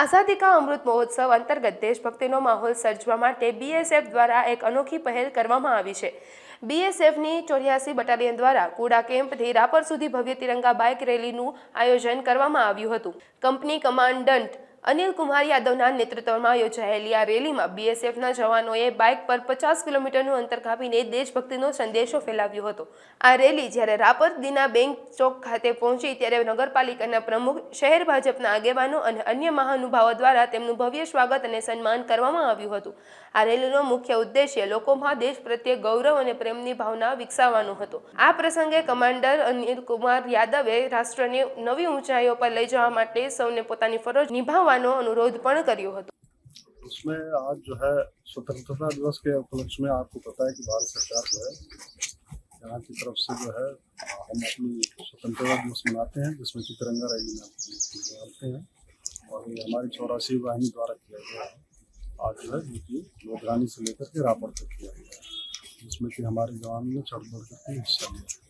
આઝાદી કા અમૃત મહોત્સવ અંતર્ગત દેશભક્તિનો માહોલ સર્જવા માટે બીએસએફ દ્વારા એક અનોખી પહેલ કરવામાં આવી છે. બીએસએફની ચોર્યાસી બટાલિયન દ્વારા કુડા કેમ્પથી રાપર સુધી ભવ્ય તિરંગા બાઇક રેલીનું આયોજન કરવામાં આવ્યું હતું. કંપની કમાન્ડન્ટ અનિલ કુમાર યાદવના નેતૃત્વમાં યોજાયેલી આ રેલીમાં બીએસએફના જવાનોએ બાઇક પર પચાસ કિલોમીટરનું અંતર કાપીને દેશભક્તિનો સંદેશો ફેલાવ્યો હતો. આ રેલી જ્યારે રાપર દીના બેંક ચોક ખાતે પહોંચી ત્યારે નગરપાલિકાના પ્રમુખ, શહેર ભાજપના આગેવાનો અને અન્ય મહાનુભાવો દ્વારા તેમનું ભવ્ય સ્વાગત અને સન્માન કરવામાં આવ્યું હતું. આ રેલીનો મુખ્ય ઉદ્દેશ્ય લોકોમાં દેશ પ્રત્યે ગૌરવ અને પ્રેમની ભાવના વિકસાવવાનો હતો. આ પ્રસંગે કમાન્ડર અનિલ કુમાર યાદવે રાષ્ટ્રને નવી ઊંચાઈઓ પર લઈ જવા માટે સૌને પોતાની ફરજ નિભાવવાનો અનુરોધ પણ કર્યો હતો उसमें आज जो है स्वतंत्रता दिवस के उपलक्ष्य में आपको पता है कि भारत सरकार जो है यहाँ की तरफ से जो है हम अपनी स्वतंत्रता दिवस मनाते हैं जिसमें कि तिरंगा रैली में निकालते हैं और ये हमारी चौरासी वाहिनी द्वारा किया गया है आज जो है जो कि लोधरानी से लेकर के रापड़ तक किया गया है जिसमें कि हमारे जवानों ने चढ़ बढ़ करके हिस्सा लिया